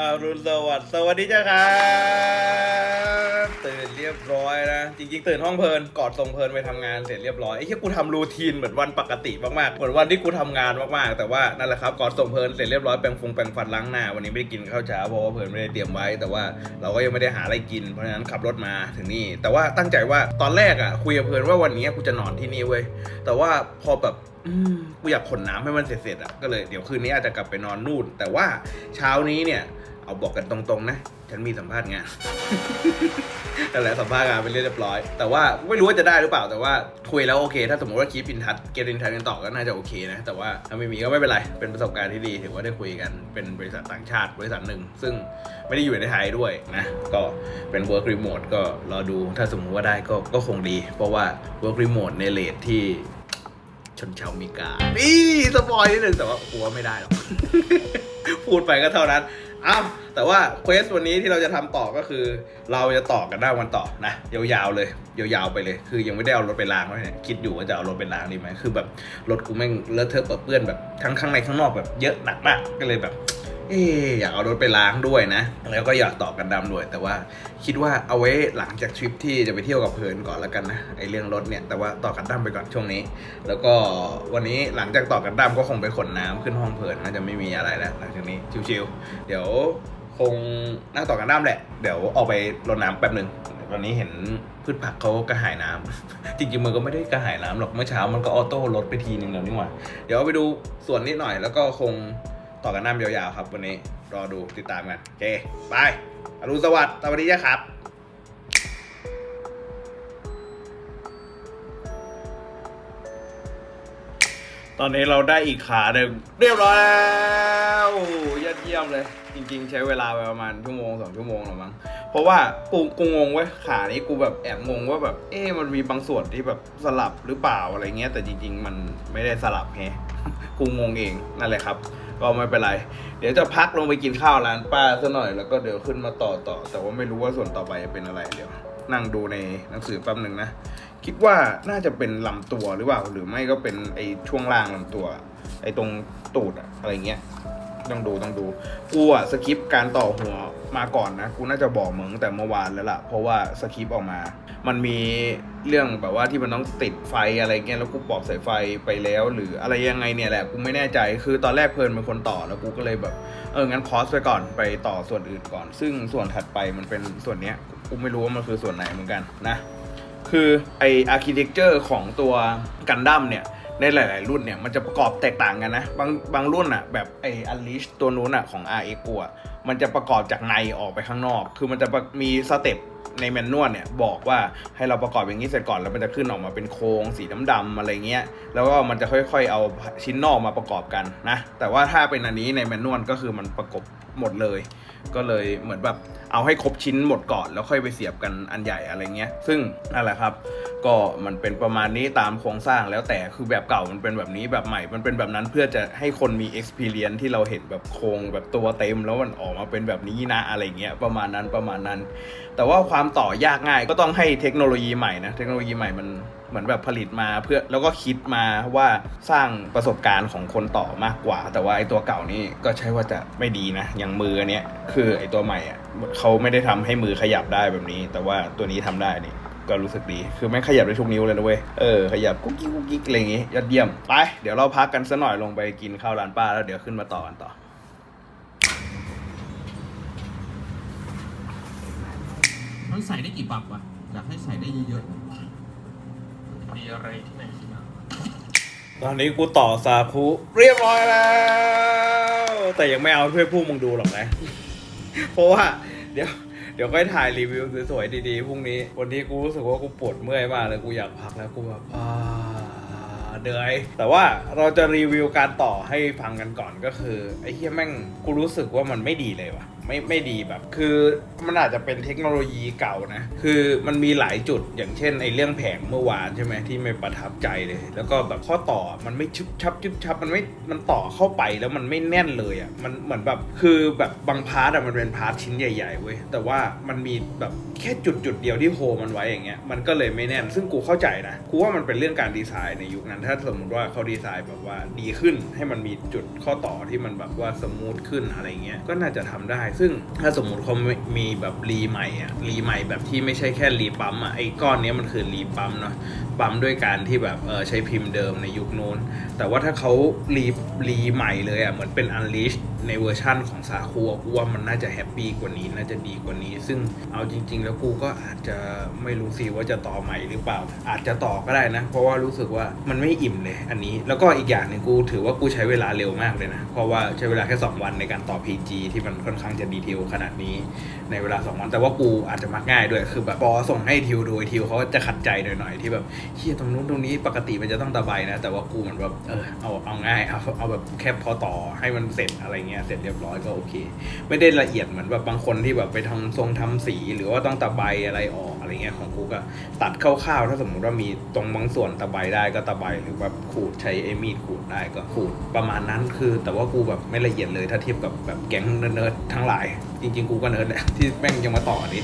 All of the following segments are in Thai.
อารุณสวัสดิ์สวัสดีจ้าครับตื่นเรียบร้อยนะ จริงๆ ตื่นห้องเพลินกอดทรงเพลินไปทำงานเสร็จเรียบร้อยไอ้ที่กูทำรูทีนเหมือนวันปกติมากๆเหมือนวันที่กูทำงานมากๆแต่ว่านั่นแหละครับกอดทรงเพลินเสร็จเรียบร้อยแปรงฟงแปรงฟันล้างหน้าวันนี้ไม่ได้กินข้าวเช้าเพราะว่าเพลินไม่ได้เตรียมไว้ แต่ว่าเราก็ยังไม่ได้หาอะไรกินเพราะฉะนั้นขับรถมาถึงนี่แต่ว่าตั้งใจว่าตอนแรกอะคุยกับเพลินว่าวันนี้กูจะนอนที่นี่เว้ยแต่ว่าพอแบบ กูอยากขนน้ำให้มันเสร็จๆอะก็เลยเดี๋ยวคืนนี้อาจจะกลับไปนอนนู่น แต่ว่าเช้านี้เนี่ย เอาบอกกันตรงๆนะ ฉันมีสัมภาษณ์งานนั่นแหละสัมภาษณ์งานไปเรียบร้อย แต่ว่าไม่รู้ว่าจะได้หรือเปล่าแต่ว่าคุยแล้วโอเค ถ้าสมมติว่าคีปินทัศเกตินทัศกันต่อก็น่าจะโอเคนะ แต่ว่าถ้าไม่มีก็ไม่เป็นไร เป็นประสบการณ์ที่ดีถือว่าได้คุยกันเป็นบริษัทต่างชาติบริษัทหนึ่ง ซึ่งไม่ได้อยู่ในไทยด้วยนะ ก็เป็น work remote ก็รอดูถ้าสมมุติว่าได้ก็ก็คงดี เพราะว่า work remote ในเลทที่ ชนชาวมีกานี่สปอยนิดนึงแต่ว่ากลัวไม่ได้หรอก พูดไปก็เท่านั้นอ้าวแต่ว่าเควสวันนี้ที่เราจะทำต่อก็คือ เราจะต่อกันได้วันต่อนะยาวๆเลยยาวๆไปเลย คือยังไม่ได้เอารถไปล้างไว้เนี่ยคิดอยู่ว่าจะเอารถไปล้างดีไหมคือแบบรถกูแม่งเลอะเทอะเปื้อนแบบทั้งข้างในข้างนอกแบบเยอะหนักมากก็เลยแบบ เอ๊ะอยากเอารถไปล้างด้วยนะ แล้วก็อยากต่อกันดำด้วย แต่ว่าคิดว่าเอาไว้หลังจากทริปที่จะไปเที่ยวกับเพลินก่อนแล้วกันนะไอเรื่องรถเนี่ยแต่ว่าต่อกันดั้มไปก่อนช่วงนี้ แล้วก็วันนี้หลังจากต่อกันดั้มก็คงไปขนน้ำขึ้นห้องเพลินน่าจะไม่มีอะไรแล้วหลังจากนี้ชิวๆเดี๋ยวคงนั่งต่อกันดั้มแหละ เดี๋ยวออกไปรดน้ำแป๊บหนึ่งตอนนี้เห็นพืชผักเขากระหายน้ำจริงๆมันก็ไม่ได้กระหายน้ำหรอกเมื่อเช้ามันก็ออโต้ลดไปทีนึงแล้วนี่หว่า เดี๋ยวไปดูส่วนนิดหน่อยแล้วก็คง ต่อกันน้ำยาวๆครับ วันนี้รอดูติดตามกันโอเคไปอรุณสวัสดิ์สวัสดีครับตอนนี้เราได้อีกขาหนึ่งเรียบร้อยแล้วยอดเยี่ยมเลย จริง ๆ ใช้เวลาไปประมาณชั่วโมงสองชั่วโมงหรอมั้งเพราะว่ากูกูงงเว้ยขานี้กูแบบแอบงงว่าแบบ เอ๊ะมันมีบางส่วนที่แบบสลับหรือเปล่าอะไรเงี้ย แต่จริง ๆ มันไม่ได้สลับแฮกูงงเองนั่นแหละครับ ก็ไม่เป็นไร เดี๋ยวจะพักลงไปกินข้าวร้านป้าซะหน่อยแล้วก็เดี๋ยวขึ้นมาต่อต่อ แต่ว่าไม่รู้ว่าส่วนต่อไปจะเป็นอะไรเดี๋ยว นั่งดูในหนังสือแป๊บหนึ่งนะ คิดว่าน่าจะเป็นลำตัวหรือเปล่า หรือไม่ก็เป็นไอช่วงล่างลำตัว ไอตรงตูดอะอะไรเงี้ยต้องดูต้องดูกูอะสคริปต์การต่อหัว มาก่อนนะกูน่าจะบอกมึงตั้งแต่เมื่อวานแล้วล่ะ เพราะว่าสคริปต์ออกมา มันมีเรื่องแบบว่าที่มันต้องติดไฟอะไรเงี้ยแล้วกูปอกสายไฟไปแล้ว หรืออะไรยังไงเนี่ยแหละกูไม่แน่ใจคือตอนแรกเพลินเป็นคนต่อแล้วกูก็เลยแบบเอองั้นคอสไปก่อนไปต่อส่วนอื่นก่อน ซึ่งส่วนถัดไปมันเป็นส่วนเนี้ยกูไม่รู้ว่ามันคือส่วนไหนเหมือนกันนะ คือไออาร์เคเต็กเจอร์ของตัวกันดั้มเนี่ย ในหลาย ๆ รุ่นเนี่ยมันจะประกอบแตกต่างกันนะ บางบางรุ่นอะแบบไออัลลิชตัวนู้นอะของ RX กูอะมันจะประกอบจากในออกไปข้างนอก คือมันจะมีสเต็ปในแมนนวลเนี่ยบอกว่าให้เราประกอบอย่างนี้เสร็จก่อนแล้วมันจะขึ้นออกมาเป็นโครงสีดำๆอะไรเงี้ยแล้วก็มันจะค่อยๆเอาชิ้นนอกมาประกอบกันนะแต่ว่าถ้าเป็นอันนี้ในแมนนวลก็คือมันประกบหมดเลย ก็เลยเหมือนแบบเอาให้ครบชิ้นหมดก่อนแล้วค่อยไปเสียบกันอันใหญ่อะไรเงี้ย ซึ่งนั่นแหละครับ ก็มันเป็นประมาณนี้ตามโครงสร้างแล้วแต่คือแบบเก่ามันเป็นแบบนี้แบบใหม่ มันเป็นแบบนั้นเพื่อจะให้คนมี experience ที่เราเห็นแบบโครงแบบตัวเต็ม แล้วมันออกมาเป็นแบบนี้นะอะไรเงี้ยประมาณนั้นประมาณนั้น แต่ว่าความต่อยากง่าย ก็ต้องให้เทคโนโลยีใหม่นะเทคโนโลยีใหม่มันเหมือนแบบผลิตมาเพื่อแล้วก็คิดมาว่าสร้างประสบการณ์ของคนต่อมากกว่า แต่ว่าไอ้ตัวเก่านี่ก็ใช่ว่าจะไม่ดีนะ อย่างมืออันเนี้ยคือไอ้ตัวใหม่อะเขาไม่ได้ทำให้มือขยับได้แบบนี้ แต่ว่าตัวนี้ทำได้นี่ก็รู้สึกดี คือแม่งขยับได้ทุกนิ้วเลยนะเว้ย เออ ขยับกุ๊กกิ๊กกุ๊กกิ๊กอะไรอย่างงี้ ยอดเยี่ยม ไป เดี๋ยวเราพักกันสักหน่อยลงไปกินข้าวร้านป้าแล้วเดี๋ยวขึ้นมาต่อกันต่อ มันใส่ได้กี่ปับวะอยากให้ใส่ได้เยอะๆมีอะไรที่ไหนที่มาตอนนี้กูต่อซาคุเรียบร้อยแล้ว แต่ยังไม่เอาเพื่อพวกมึงดูหรอกนะ เพราะว่า เดี๋ยวเดี๋ยวค่อยถ่ายรีวิวสวยๆดีๆพรุ่งนี้ วันนี้กูรู้สึกว่ากูปวดเมื่อยมากเลยกูอยากพักแล้วกูแบบอ่าเหนื่อยแต่ว่าเราจะรีวิวการต่อให้ฟังกันก่อนก็คือ ไอ้เฮียแม่งกูรู้สึกว่ามันไม่ดีเลยว่ะ ไม่ไม่ดีแบบ คือมันอาจจะเป็นเทคโนโลยีเก่านะ คือมันมีหลายจุดอย่างเช่นไอ้เรื่องแผงเมื่อวานใช่ไหมที่ไม่ประทับใจเลย แล้วก็แบบข้อต่อมันไม่ชุบชับชุบชับมันไม่มันต่อเข้าไปแล้วมันไม่แน่นเลยอะมันเหมือนแบบคือแบบบางพาร์ทอะมันเป็นพาร์ทชิ้นใหญ่ๆเว้ยแต่ว่ามันมีแบบแค่จุดจุดเดียวที่โฮมันไว้อย่างเงี้ยมันก็เลยไม่แน่น ซึ่งกูเข้าใจนะกูว่ามันเป็นเรื่องการดีไซน์ในยุคนั้น ถ้าสมมติว่าเขาดีไซน์แบบว่าดีขึ้นให้มันมีจุดข้อต่อที่มันแบบว่าสมูทขึ้นอะไรเงี้ยก็น่าจะทำได้ซึ่งถ้าสมมุติเขาไม่มีแบบรีใหม่อะรีใหม่แบบที่ไม่ใช่แค่รีปั๊มอะไอ้ก้อนนี้มันคือรีปั๊มเนาะ ปั๊มด้วยการที่แบบเออใช้พิมพ์เดิมในยุคนู้น แต่ว่าถ้าเขารีรีใหม่เลยอะเหมือนเป็น Unleash ในเวอร์ชั่นของสาคูอะกูว่ามันน่าจะแฮปปี้กว่านี้น่าจะดีกว่านี้ ซึ่งเอาจริง ๆ แล้วกูก็อาจจะไม่รู้สิว่าจะต่อใหม่หรือเปล่า อาจจะต่อก็ได้นะ เพราะว่ารู้สึกว่ามันไม่อิ่มเลยอันนี้ แล้วก็อีกอย่างหนึ่งกูถือว่ากูใช้เวลาเร็วมากเลยนะ เพราะว่าใช้เวลาแค่ 2 วันในการต่อ PG ที่มันค่อนข้างจะดีเทลขนาดนี้ในเวลา 2 วัน แต่ว่ากูอาจจะมักง่ายด้วยคือแบบพอส่งให้ทิวดูทิวเขาจะขัดใจหน่อยๆที่แบบเฮียตรงนู้นตรงนี้ปกติมันจะต้องตะไบนะ แต่ว่ากูเหมือนแบบเออเอาเอาง่ายเอาเอาแบบแค่พอต่อให้มันเสร็จอะไรเงี้ยเสร็จเรียบร้อยก็โอเค ไม่ได้ละเอียดเหมือนแบบบางคนที่แบบไปทำทรงทำสีหรือว่าต้องตะไบอะไรออกอะไรเงี้ยของกูก็ตัดคร่าวๆถ้าสมมติว่ามีตรงบางส่วนตะไบได้ก็ตะไบหรือแบบขูดใช้ไอ้มีดขูดได้ก็ขูดประมาณนั้นคือ แต่ว่ากูแบบไม่ละเอียดเลยถ้าเทียบกับแบบแก๊งเนิร์ดๆทั้งหลาย จริง ๆ กูก็เนิร์ดแหละที่แม่งยังมาต่อนนี้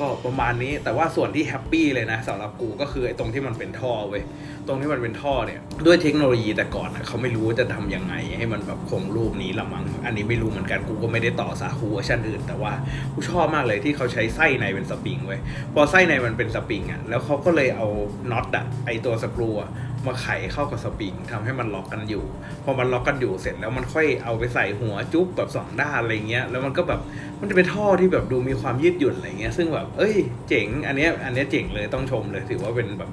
ก็ประมาณนี้แต่ว่าส่วนที่แฮปปี้เลยนะสำหรับกูก็คือไอ้ตรงที่มันเป็นท่อเว้ยตรงที่มันเป็นท่อเนี่ยด้วยเทคโนโลยีแต่ก่อนนะเขาไม่รู้จะทำยังไง ให้มันแบบคงรูปนี้ละมั้งอันนี้ไม่รู้เหมือนกันกูก็ไม่ได้ต่อสาคูเวอร์ชันอื่น แต่ว่ากูชอบมากเลยที่เขาใช้ไส้ในเป็นสปริงเว้ยพอไส้ในมันเป็นสปริงอะแล้วเขาก็เลยเอาน็อตอะไอตัวสกรูอะ มาไขเข้ากับสปริงทำให้มันล็อกกันอยู่ พอมันล็อกกันอยู่เสร็จแล้วมันค่อยเอาไปใส่หัวจุ๊บแบบสองด้านอะไรเงี้ย แล้วมันก็แบบมันจะเป็นท่อที่แบบดูมีความยืดหยุ่นอะไรเงี้ย ซึ่งแบบ เอ้ย เจ๋ง อันเนี้ยอันเนี้ยเจ๋งเลยต้องชมเลยถือว่าเป็นแบบ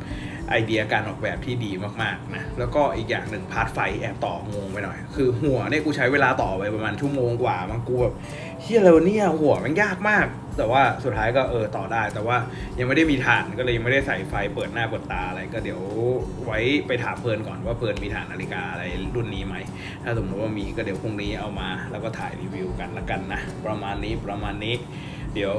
ไอเดียการออกแบบที่ดีมากๆนะแล้วก็อีกอย่างหนึ่งพาร์ทไฟแอบต่องงไปหน่อย คือหัวเนี่ยกูใช้เวลาต่อไปประมาณชั่วโมงกว่ามันกูแบบเฮียอะไรวะเนี่ยหัวมันยากมาก แต่ว่าสุดท้ายก็เออต่อได้ แต่ว่ายังไม่ได้มีฐานก็เลยยังไม่ได้ใส่ไฟเปิดหน้าเปิดตาอะไรก็เดี๋ยวไว้ไปถามเพลินก่อนว่าเพลินมีฐานนาฬิกาอะไรรุ่นนี้ไหมถ้าสมมติว่ามีก็เดี๋ยวพรุ่งนี้เอามา แล้วก็ถ่ายรีวิวกันละกันนะประมาณนี้ประมาณนี้ เดี๋ยว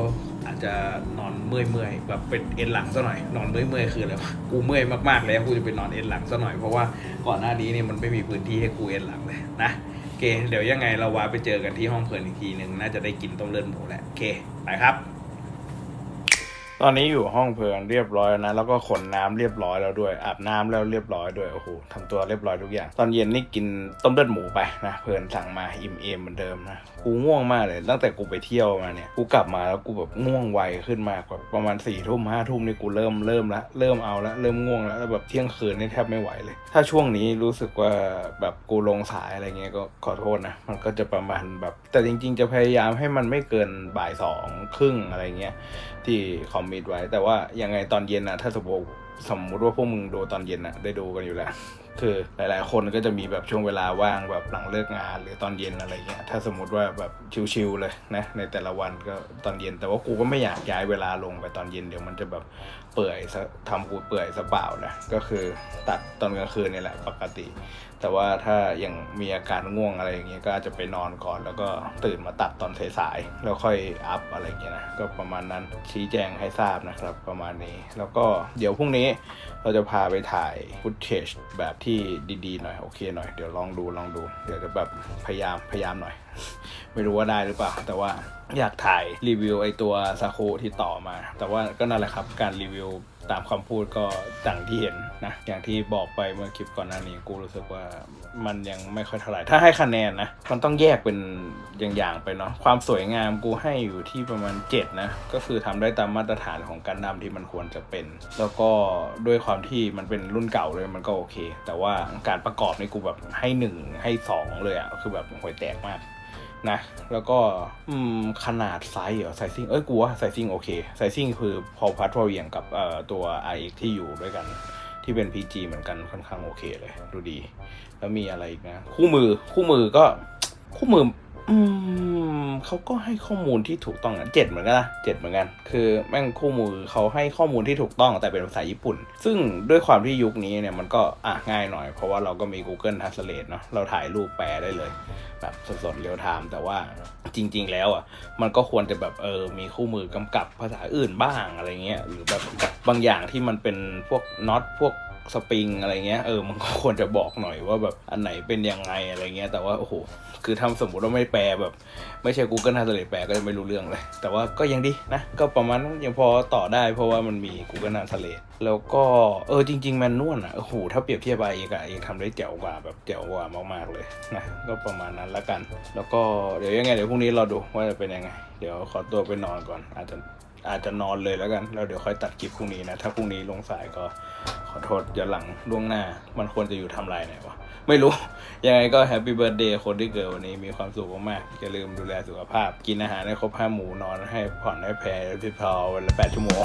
อาจจะนอนเมื่อยเมื่อยแบบเป็นเอ็นหลังซะหน่อย นอนเมื่อยเมื่อยคืออะไรวะกูเมื่อยมากๆแล้วกูจะไปนอนเอ็นหลังซะหน่อยเพราะว่าก่อนหน้านี้เนี่ยมันไม่มีพื้นที่ให้กูเอ็นหลังเลยนะโอเค เดี๋ยวยังไงเราวาไปเจอกันที่ห้องเพลินอีกทีหนึ่งน่าจะได้กินต้มเลือดหมูแหละโอเคไปครับ ตอนนี้อยู่ห้องเพลินเรียบร้อยแล้วนะ แล้วก็ขนน้ำเรียบร้อยแล้วด้วย อาบน้ำแล้วเรียบร้อยด้วย โอ้โหทำตัวเรียบร้อยทุกอย่าง ตอนเย็นนี่กินต้มเลือดหมูไปนะ เพลินสั่งมาอิ่มเอมเหมือนเดิมนะ กูง่วงมากเลย ตั้งแต่กูไปเที่ยวมาเนี่ย กูกลับมาแล้วกูแบบง่วงไวขึ้นมากแบบประมาณสี่ทุ่มห้าทุ่มนี่กูเริ่มเริ่มละ เริ่มเอาละ เริ่มง่วงล้วแล้วแบบเที่ยงคืนนี่แทบไม่ไหวเลย ถ้าช่วงนี้รู้สึกว่าแบบกูลงสายอะไรเงี้ยก็ขอโทษนะ มันก็จะประมาณแบบ แต่จริง ๆ จะพยายามให้มันไม่เกินบ่ายสองครึ่งอะไรเงี้ยที่คอมมิตไว้ แต่ว่ายังไงตอนเย็นนะถ้าสมมติ สมมุติว่าพวกมึงดูตอนเย็นนะได้ดูกันอยู่แล้ว คือหลาย ๆ คนก็จะมีแบบช่วงเวลาว่างแบบหลังเลิกงานหรือตอนเย็นอะไรเงี้ยถ้าสมมติว่าแบบชิลๆเลยนะในแต่ละวันก็ตอนเย็น แต่ว่ากูก็ไม่อยากย้ายเวลาลงไปตอนเย็นเดี๋ยวมันจะแบบเปื่อยซะทำกูเปื่อยซะเปล่านะก็คือตัดตอนกลางคืนนี่แหละปกติ แต่ว่าถ้ายังมีอาการง่วงอะไรอย่างเงี้ยก็อาจจะไปนอนก่อนแล้วก็ตื่นมาตัดตอนสายๆแล้วค่อยอัพอะไรเงี้ยนะก็ประมาณนั้นชี้แจงให้ทราบนะครับ ประมาณนี้ แล้วก็เดี๋ยวพรุ่งนี้เราจะพาไปถ่ายฟุตเทจแบบที่ดีๆหน่อยโอเคหน่อยเดี๋ยวลองดูลองดู เดี๋ยวจะแบบพยายามพยายามหน่อย ไม่รู้ว่าได้หรือเปล่า แต่ว่าอยากถ่ายรีวิวไอตัวซาคุที่ต่อมา แต่ว่าก็นั่นแหละครับการรีวิวตามคำพูดก็ดังที่เห็นนะ อย่างที่บอกไปเมื่อคลิปก่อนหน้านี้กูรู้สึกว่ามันยังไม่ค่อยเท่าไหร่ ถ้าให้คะแนนนะ มันต้องแยกเป็นอย่างๆไปเนาะ ความสวยงามกูให้อยู่ที่ประมาณ 7 นะ ก็คือทำได้ตามมาตรฐานของการนำที่มันควรจะเป็น แล้วก็ด้วยความที่มันเป็นรุ่นเก่าเลยมันก็โอเค แต่ว่าการประกอบนี่กูแบบให้หนึ่งให้สองเลยอะคือแบบห่วยแตกมาก นะ แล้วก็อืมขนาดไซส์เหรอไซซิ่งเอ้ยกูว่าไซซิ่งโอเคไซซิ่งคือพอพัดพอเหวียงกับเอ่อตัว iX ที่อยู่ด้วยกัน ที่เป็น PG เหมือนกันค่อนข้างโอเคเลย ดูดี แล้วมีอะไรอีกนะ คู่มือคู่มือก็คู่มืออืม เขาก็ให้ข้อมูลที่ถูกต้องนะเจ็ดเหมือนกันนะเจ็ดเหมือนกัน คือแม่งคู่มือเขาให้ข้อมูลที่ถูกต้องแต่เป็นภาษาญี่ปุ่น ซึ่งด้วยความที่ยุคนี้เนี่ยมันก็อะง่ายหน่อย เพราะว่าเราก็มี Google Translate เนาะเราถ่ายรูปแปลได้เลย แบบสดๆเรียลไทม์แต่ว่าจริง ๆ แล้วอะมันก็ควรจะแบบเออมีคู่มือกำกับภาษาอื่นบ้างอะไรเงี้ยหรือแบบบางอย่างที่มันเป็นพวกน็อตพวก สปริงอะไรเงี้ยเออมันก็ควรจะบอกหน่อยว่าแบบอันไหนเป็นยังไงอะไรเงี้ยแต่ว่าโอ้โหคือทำสมมติว่าไม่แปลแบบ ไม่ใช่ Google Translate แปลก็จะไม่รู้เรื่องเลย แต่ว่าก็ยังดีนะ ก็ประมาณยังพอต่อได้เพราะว่ามันมี Google Translate แล้วก็เออจริงๆแมนนวลอะโอ้โหถ้าเปรียบเทียบไปเอกอะเอกทำได้เจ๋วกว่าแบบเจ๋วกว่ามากๆเลยนะก็ประมาณนั้นละกัน แล้วก็เดี๋ยวยังไงเดี๋ยวพรุ่งนี้เราดูว่าจะเป็นยังไง เดี๋ยวขอตัวไปนอนก่อนอาจจะ อาจจะนอนเลยแล้วกันแล้วเดี๋ยวค่อยตัดคลิปพรุ่งนี้นะ ถ้าพรุ่งนี้ลงสายก็ขอโทษอย่าหลังล่วงหน้า มันควรจะอยู่ทำลายไหนวะ ไม่รู้ ยังไงก็แฮปปี้เบิร์ดเดย์คนที่เกิดวันนี้มีความสุขมากๆอย่าลืมดูแลสุขภาพ กินอาหารให้ครบห้าหมู่นอนให้ผ่อนให้แพรพิพอวันละแปดชั่วโมง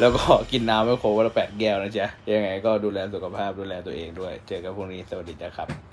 แล้วก็กินน้ำให้ครบวันละแปดแก้วนะจ๊ะ ยังไงก็ดูแลสุขภาพดูแลตัวเองด้วย เจอกันพรุ่งนี้สวัสดีจ้ะครับ